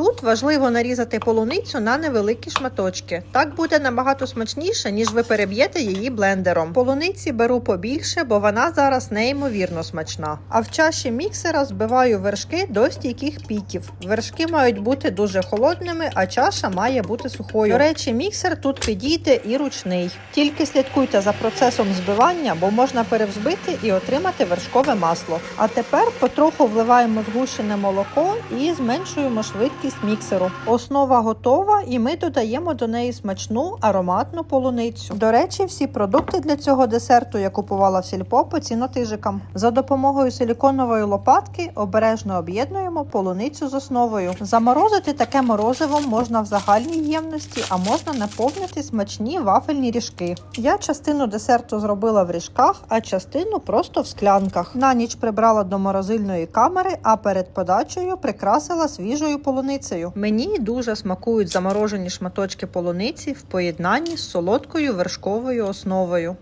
Тут важливо нарізати полуницю на невеликі шматочки. Так буде набагато смачніше, ніж ви переб'єте її блендером. Полуниці беру побільше, бо вона зараз неймовірно смачна. А в чаші міксера збиваю вершки до стійких піків. Вершки мають бути дуже холодними, а чаша має бути сухою. До речі, міксер тут підійде і ручний. Тільки слідкуйте за процесом збивання, бо можна перевзбити і отримати вершкове масло. А тепер потроху вливаємо згущене молоко і зменшуємо швидкість міксеру. Основа готова, і ми додаємо до неї смачну ароматну полуницю. До речі, всі продукти для цього десерту я купувала в сільпо по цінотижикам. За допомогою силіконової лопатки обережно об'єднуємо полуницю з основою. Заморозити таке морозиво можна в загальній ємності, а можна наповнити смачні вафельні ріжки. Я частину десерту зробила в ріжках, а частину просто в склянках. На ніч прибрала до морозильної камери, а перед подачею прикрасила свіжою полуницею. Мені дуже смакують заморожені шматочки полуниці в поєднанні з солодкою вершковою основою.